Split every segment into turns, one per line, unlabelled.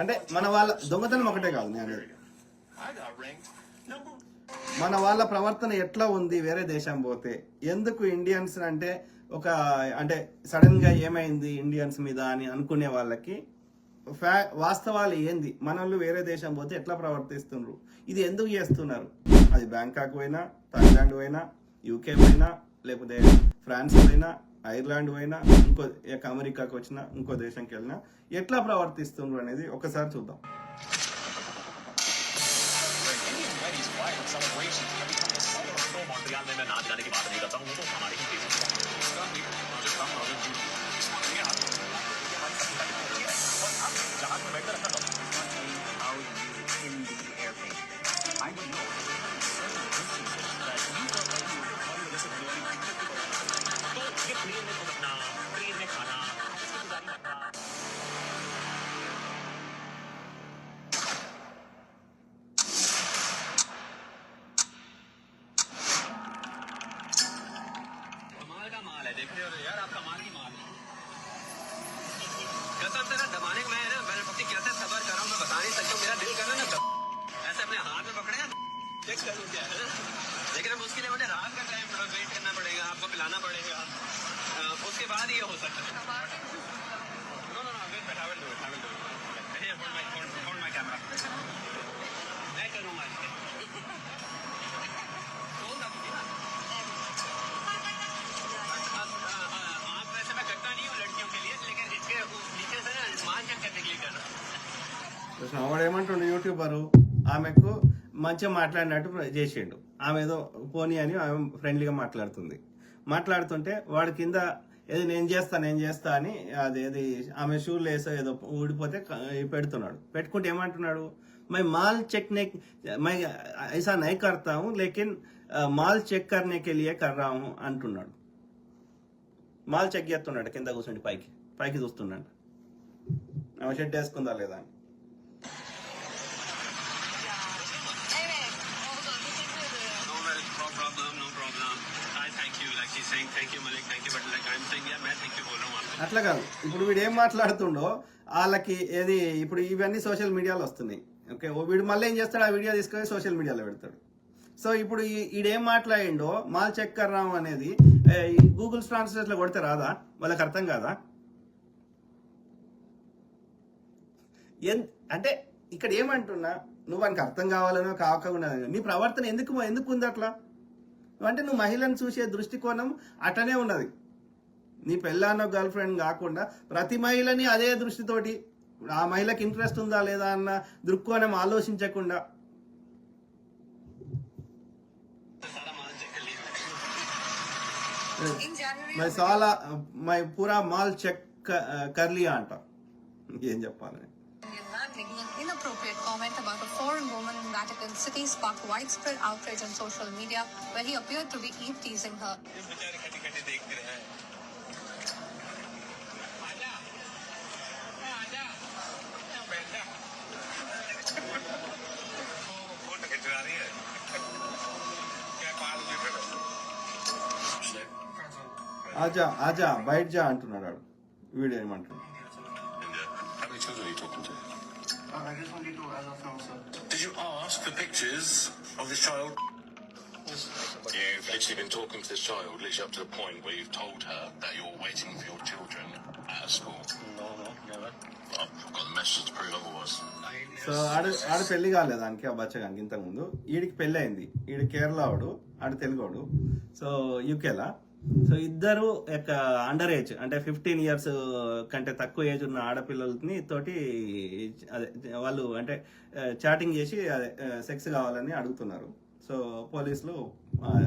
అంటే మన వాళ్ళ దొంగతనం ఒకటే కాదు నేను మన వాళ్ళ ప్రవర్తన ఎట్లా ఉంది వేరే దేశం పోతే? ఎందుకు ఇండియన్స్ అంటే ఒక అంటే సడన్గా ఏమైంది ఇండియన్స్ మీద అని అనుకునే వాళ్ళకి ఫ్యా వాస్తవాలు ఏంది? మన వాళ్ళు వేరే దేశం పోతే ఎట్లా ప్రవర్తిస్తున్నారు ఇది ఎందుకు చేస్తున్నారు? అది బ్యాంకాక్ పోయినా థాయిలాండ్ పోయినా యూకే పోయినా లేకపోతే ఫ్రాన్స్ పోయినా ఐర్లాండ్ పోయినా ఇంకో అమెరికాకి వచ్చినా ఇంకో దేశంకి వెళ్ళినా ఎట్లా ప్రవర్తిస్తున్నారు అనేది ఒకసారి చూద్దాం.
कसम से ना दबाने में ना मैंने पति कैसे सबर कर रहा हूँ मैं बता नहीं सकता मेरा दिल कर रहा है ना ऐसे अपने हाथ में पकड़े चेक कर क्या है लेकिन अब उसके लिए मुझे रात का टाइम थोड़ा वेट करना पड़ेगा आपको पिलाना पड़ेगा उसके बाद ये हो सकता है।
చూసినాం. వాడు ఏమంటుండు యూట్యూబరు? ఆమెకు మంచిగా మాట్లాడినట్టు చేసిండు. ఆమె ఏదో పోనీ అని ఆమె ఫ్రెండ్లీగా మాట్లాడుతుంది. మాట్లాడుతుంటే వాడి కింద ఏది నేను చేస్తా నేను చేస్తా అని అదేది ఆమె షూలు వేసో ఏదో ఊడిపోతే పెడుతున్నాడు. పెట్టుకుంటే ఏమంటున్నాడు? మై మాల్ చెక్ నే మై ఐసా నై కర్తాము లేకిన్ మాల్ చెక్ కర్నేకెళ్ళియే కర్రాము లియే అంటున్నాడు. మాల్ చెక్ చేస్తున్నాడు కింద కూర్చుండి పైకి. పైకి చూస్తున్నాడు. ఆమె షెడ్ వేసుకుందా లేదా అని. అట్లా కాదు. ఇప్పుడు వీడు ఏం మాట్లాడుతుండో వాళ్ళకి ఏది ఇప్పుడు ఇవన్నీ సోషల్ మీడియాలో వస్తున్నాయి. ఓకే ఓ వీడు మళ్ళీ ఏం చేస్తాడు? ఆ వీడియో తీసుకొని సోషల్ మీడియాలో పెడతాడు. సో ఇప్పుడు ఈ- ఈడేం మాట్లాడిండో మాల్ చెక్ కర్రాం అనేది ఈ గూగుల్ ట్రాన్స్లేట్లో కొడితే రాదా? వాళ్ళకి అర్థం కాదా? ఎన్ అంటే ఇక్కడ ఏమంటున్నా? నువ్వు వానికి అర్థం కావాలనో కాకుండా నీ ప్రవర్తన ఎందుకు ఎందుకు ఉంది అట్లా? అంటే నువ్వు మహిళను చూసే దృష్టికోణం అటనే ఉన్నది. నీ పెళ్ళానో గర్ల్ ఫ్రెండ్ కాకుండా ప్రతి మహిళని అదే దృష్టితోటి ఆ మహిళకి ఇంట్రెస్ట్ ఉందా లేదా అన్న దృక్కోణం ఆలోచించకుండా. మై సాలా మై పూరా మాల్ చెక్ కర్లియా అంట. ఏం చెప్పాలి?
Vatican City sparked widespread outrage on social media, where he appeared to be teasing her.
ఆజా ఆజా బయట జా అంటున్నాడు వీడు ఏమంటున్నాడు
Did you ask for pictures of this child? You've literally been talking to this child, literally up to the point where you've told her that you're waiting for your children at school.
No, no, never.
I've got the messages to prove otherwise.
So ఆడ ఆడ పెళ్ళి కాలేదు దానికి ఆ బచ్చగానికి ఇంతకు ముందు ఈడికి పెళ్ళి అయింది ఈడు కేరళ వాడు ఆడు తెలుగోడు సో యూకేలా సో ఇద్దరు యొక్క అండర్ ఏజ్ అంటే ఫిఫ్టీన్ ఇయర్స్ కంటే తక్కువ ఏజ్ ఉన్న ఆడపిల్లలని తోటి అదే వాళ్ళు అంటే చాటింగ్ చేసి అదే సెక్స్ కావాలని అడుగుతున్నారు. సో పోలీసులు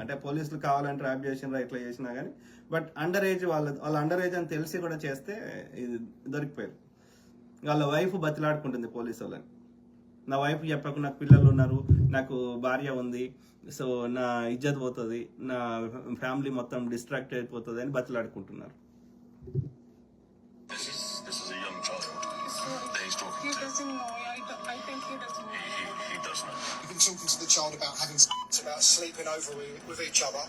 అంటే పోలీసులు కావాలని ట్రాప్ చేసినారా ఇట్లా చేసినా కానీ బట్ అండర్ ఏజ్ వాళ్ళ వాళ్ళ అండర్ ఏజ్ అని తెలిసి కూడా చేస్తే ఇది దొరికిపోయారు వాళ్ళ వైఫ్ బతిలాడుకుంటుంది పోలీసు వాళ్ళని. నా వైఫ్ చెప్పకు నాకు పిల్లలు ఉన్నారు నాకు భార్య ఉంది సో నా ఇజ్జత్ పోతుంది నా ఫ్యామిలీ మొత్తం డిస్ట్రాక్ట్ అయిపోతుంది అని బతిలాడుకుంటున్నారు
talking to.
the child about having about sleeping over with, with each other,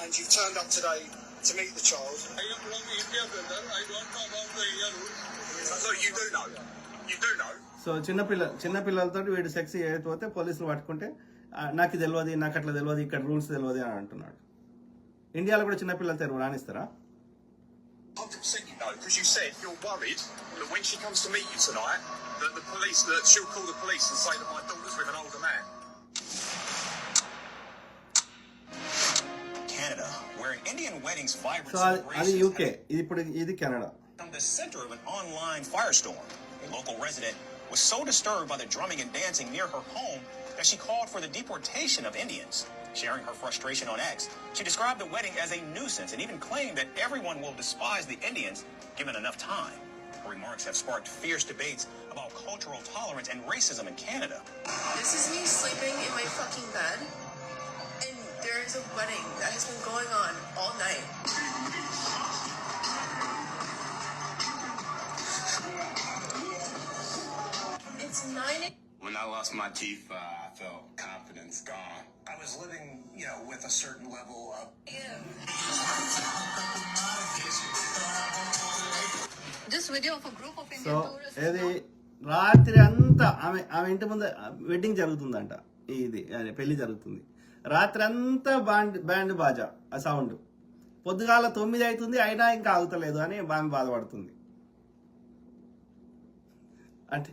and you've turned up today
to meet the child.
I am from India, brother. I don't know about the India rules.
Look, you do know. You do know.
So చిన్నపిల్ల చిన్నపిల్లలతో వీడు sex చేయకపోతే పోలీసులు పట్టుకుంటే నాకు తెలియదు నాకు అట్లా తెలియదు ఇక్కడ రూల్స్ తెలియదు అని అంటున్నాడు. ఇండియాలో కూడా చిన్నపిల్లలు తెరువు రాణిస్తారా? అది యూకే ఇది ఇప్పుడు ఇది
Canada fire store local resident was so disturbed by the drumming and dancing near her home that she called for the deportation of Indians. Sharing her frustration on X, she described the wedding as a nuisance and even claimed that everyone will despise the Indians given enough time. Her remarks have sparked fierce debates about cultural tolerance and racism in Canada.
This is me sleeping in my fucking bed, and there is a wedding that has been going on all night.
lost my teeth, uh, I felt confidence gone.
I was living, you know, with a certain level of.
Ew.
ఇది రాత్రి అంతా ఆమె ఆమె ఇంటి ముందు wedding జరుగుతుందంట ఇది పెళ్ళి జరుగుతుంది రాత్రి అంతా బ్యాండ్ బ్యాండ్ బాజా ఆ సౌండ్ పొద్దుగాల తొమ్మిది అవుతుంది అయినా ఇంకా ఆగుతలేదు అని ఆమె బాధపడుతుంది అంటే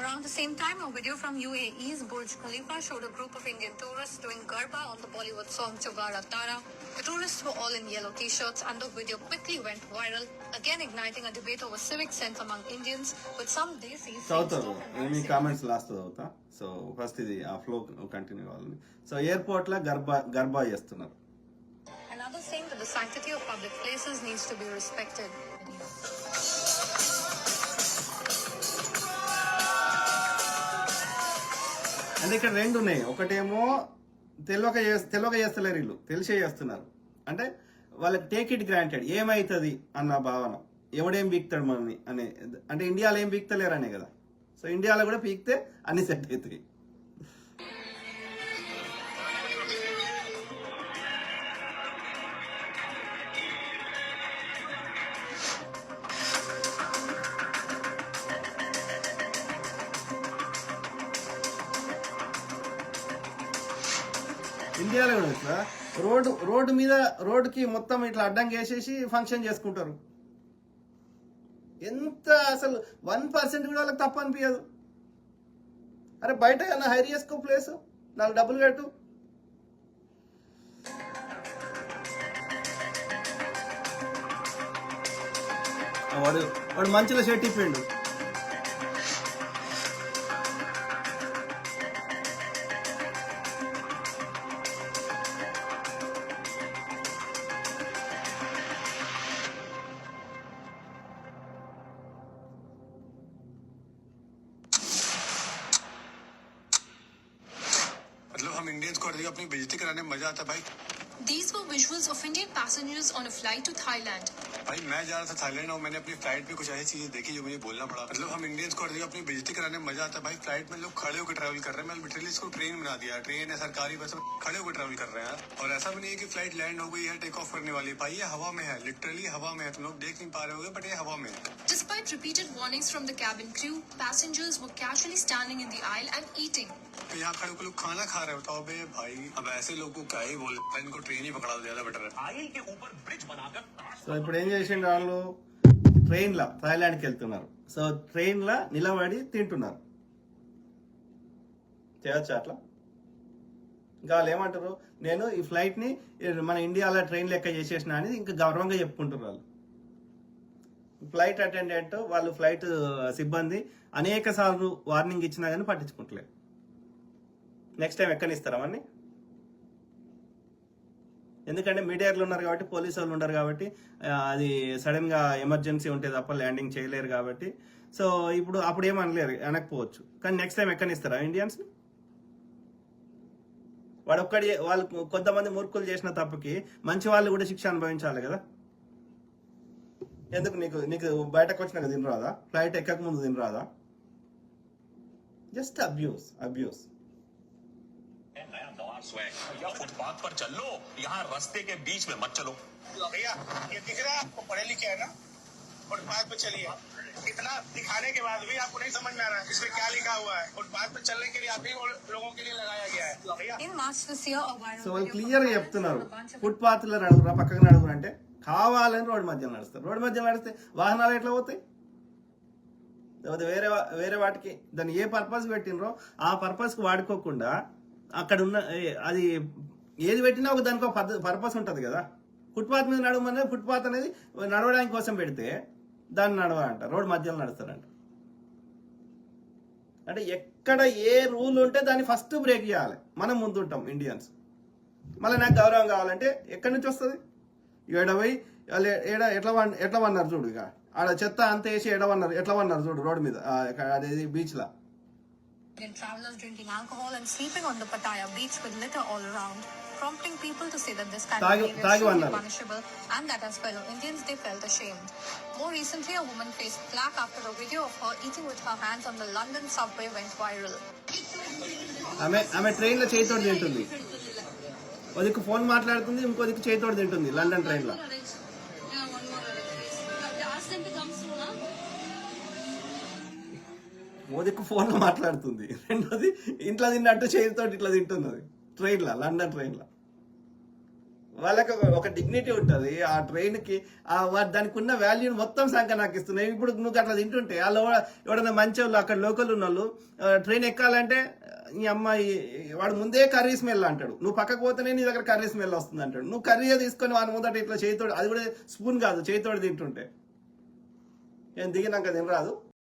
Around the same time, a video from UAE's Burj Khalifa showed a group of Indian tourists doing Garba on the Bollywood song Chogara Tara. The tourists were all in yellow t-shirts and the video quickly went viral, again igniting a debate over civic sense among Indians, with some see
చదువుతారు మీ comments last చదువుతా so first ఇది ఆ flow continue అవ్వాలి so ఎయిర్పోర్ట్లో గర్భా గర్భా చేస్తున్నారు
and others saying that the sanctity of public places needs to be respected.
అంటే ఇక్కడ రెండు ఉన్నాయి. ఒకటేమో తెలియక తెలియక చేస్తలేరు వీళ్ళు. తెలిసే చేస్తున్నారు. అంటే వాళ్ళకి టేక్ ఇట్ గ్రాంటెడ్ ఏమవుతుంది అన్న భావన. ఎవడేం పీక్తాడు మనని అనే అంటే ఇండియాలో ఏం పీక్తలేరు అనే కదా. సో ఇండియాలో కూడా పీక్తే అన్ని సెట్ అవుతాయి. ఇండియాలో కూడా ఇట్లా రోడ్డు రోడ్డు మీద రోడ్డుకి మొత్తం ఇట్లా అడ్డంగా వేసేసి ఫంక్షన్ చేసుకుంటారు. ఎంత అసలు వన్ పర్సెంట్ కూడా వాళ్ళకి తప్పు అనిపించదు అరే బయట ఏమన్నా హైర్ చేసుకో ప్లేస్ నాకు డబ్బులు కట్టు వాడు వాడు మంచిగా షర్ట్ ఇప్పిండు.
हम इंडियंस को हर जगह अपनी बेइज्जती कराने में मजा आता है भाई
These were visuals of Indian passengers on a flight to Thailand.
भाई मैं जा रहा था थाईलैंड और मैंने अपनी फ़्लाइट में कुछ ऐसी चीज़ें देखी जो मुझे बोलना पड़ा। मतलब हम इंडियंस को अपनी बिजली कराने में मज़ा आता है भाई फ़्लाइट में लोग खड़े होकर ट्रैवल कर रहे हैं। मैंने लिटरली इसको ट्रेन बना दिया। ट्रेन है सरकारी बस खड़े होकर ट्रैवल कर रहे हैं। और ऐसा भी नहीं है कि फ़्लाइट लैंड हो गई है टेक ऑफ़ करने वाली भाई ये हवा में है लिटरली हवा में है। तुम लोग देख नहीं पा रहे हो बट ये हवा में है।
Despite repeated warnings from the cabin crew, passengers were casually standing in the aisle and eating.
तो यहाँ खड़े लोग खाना खा रहे बताओ बे भाई अब ऐसे लोगों को क्या ही बोल इनको ट्रेन ही पकड़ा दिया था बेटर
आइल के ऊपर ब्रिज बनाकर
पड़ेंगे చేసిండు వాళ్ళు? ట్రైన్లో థాయిలాండ్కి వెళ్తున్నారు. సో ట్రైన్లో నిలబడి తింటున్నారు. చేయొచ్చు అట్లా? ఇంకా వాళ్ళు ఏమంటారు? నేను ఈ ఫ్లైట్ని మన ఇండియాలో ట్రైన్ లెక్క చేసేసిన అని ఇంకా గౌరవంగా చెప్పుకుంటారు వాళ్ళు. ఫ్లైట్ అటెండెంట్ వాళ్ళు ఫ్లైట్ సిబ్బంది అనేక సార్లు వార్నింగ్ ఇచ్చినా కానీ పట్టించుకుంటలేదు. నెక్స్ట్ టైం ఎక్కడిస్తారా అవన్నీ? ఎందుకంటే మీడియాలు ఉన్నారు కాబట్టి పోలీసు వాళ్ళు ఉన్నారు కాబట్టి అది సడన్గా ఎమర్జెన్సీ ఉంటే తప్ప ల్యాండింగ్ చేయలేరు కాబట్టి. సో ఇప్పుడు అప్పుడు ఏమనలేరు అనకపోవచ్చు. కానీ నెక్స్ట్ టైం ఎక్కనిస్తారా ఇండియన్స్ని వాడు ఒక్కడి వాళ్ళు కొంతమంది మూర్ఖులు చేసిన తప్పుకి మంచి వాళ్ళు కూడా శిక్ష అనుభవించాలి కదా. ఎందుకు నీకు నీకు బయటకు వచ్చినాక తినరాదా? ఫ్లైట్ ఎక్కక ముందు తినరాదా? జస్ట్ అబ్యూస్ అబ్యూస్
नया गवार स्वैग भैया फुटपाथ पर चल लो यहाँ रास्ते के बीच में मत चलो
भैया ये दिख रहा है आपको पढ़े लिखे है ना फुटपाथ पे चलिए इतना दिखाने के बाद भी आपको नहीं समझ में आ रहा है इसमें क्या लिखा हुआ है फुटपाथ पे चलने के लिए आप ही लोगों के लिए लगाया गया है भैया
In March this year, a viral
so వాళ్ళు
video
క్లియర్ గా
from
చెప్తున్నారు
a bunch of
footpath లో నడుగురా పక్కన నడుగురా అంటే కావాలని రోడ్డు మధ్య నడుస్తారు రోడ్డు మధ్య నడిస్తే వాహనాలు ఎట్లా పోతాయి లేకపోతే వేరే వా- వేరే వాటికి దాన్ని ఏ పర్పస్ పెట్టినరో ఆ పర్పస్ కి వాడుకోకుండా అక్కడ ఉన్న అది ఏది పెట్టినా ఒక దానికి ఒక పర్పస్ ఉంటుంది కదా. ఫుట్పాత్ మీద నడవమనే ఫుట్పాత్ అనేది నడవడానికి కోసం పెడితే దాన్ని నడవ అంట రోడ్డు మధ్యలో నడుస్తారంట. అంటే ఎక్కడ ఏ రూల్ ఉంటే దాన్ని ఫస్ట్ బ్రేక్ చేయాలి. మనం ముందుంటాం ఇండియన్స్ మళ్ళీ నాకు గౌరవం కావాలంటే ఎక్కడి నుంచి వస్తుంది? ఏడవై వాళ్ళు ఏడ ఎట్లా ఎట్లా వన్నారు చూడు ఇక. ఆడ చెత్త అంత వేసి ఎడవన్నారు ఎట్లా వన్నారు చూడు రోడ్డు మీద అదేది బీచ్లో
Indian travelers drinking alcohol and sleeping on the Pattaya beach with litter all around, prompting people to say that this kind
Tagi-
of behavior
Tagi
should be
vannaru.
punishable and that as fellow Indians they felt ashamed. More recently, a woman faced flack after a video of her eating with her hands on the London subway went viral.
ఆమె ఆమె train లో చేతితోటి తింటుంది ఓ దిక్కు phone మాట్లాడుతుంది ఇంకో దిక్కు చేతితోటి తింటుంది లండన్ ట్రైన్ లో ఫోన్లో మాట్లాడుతుంది. రెండోది ఇంట్లో తిన్నట్టు చేతితో ఇట్లా తింటున్నది. ట్రైన్లో లండన్ ట్రైన్లో. వాళ్ళకి ఒక- డిగ్నిటీ ఉంటుంది. ఆ ట్రైన్కి దానికి ఉన్న వాల్యూని మొత్తం సంఖ్య నాకు ఇస్తున్నాయి ఇప్పుడు నువ్వు అట్లా తింటుంటే వాళ్ళు ఎవడన్నా మంచి వాళ్ళు అక్కడ లోకల్ ఉన్న వాళ్ళు ట్రైన్ ఎక్కాలంటే ఈ అమ్మాయి వాడు ముందే కర్రీ స్మెల్ అంటాడు. నువ్వు పక్కకు పోతేనే నీ దగ్గర కర్రీ స్మెల్ వస్తుంది అంటాడు. నువ్వు కర్రీ తీసుకొని వాడి ముందట ఇట్లా చేతితోడు అది కూడా స్పూన్ కాదు చేతితోడు తింటుంటే. నేను దిగినాక తినరాదు.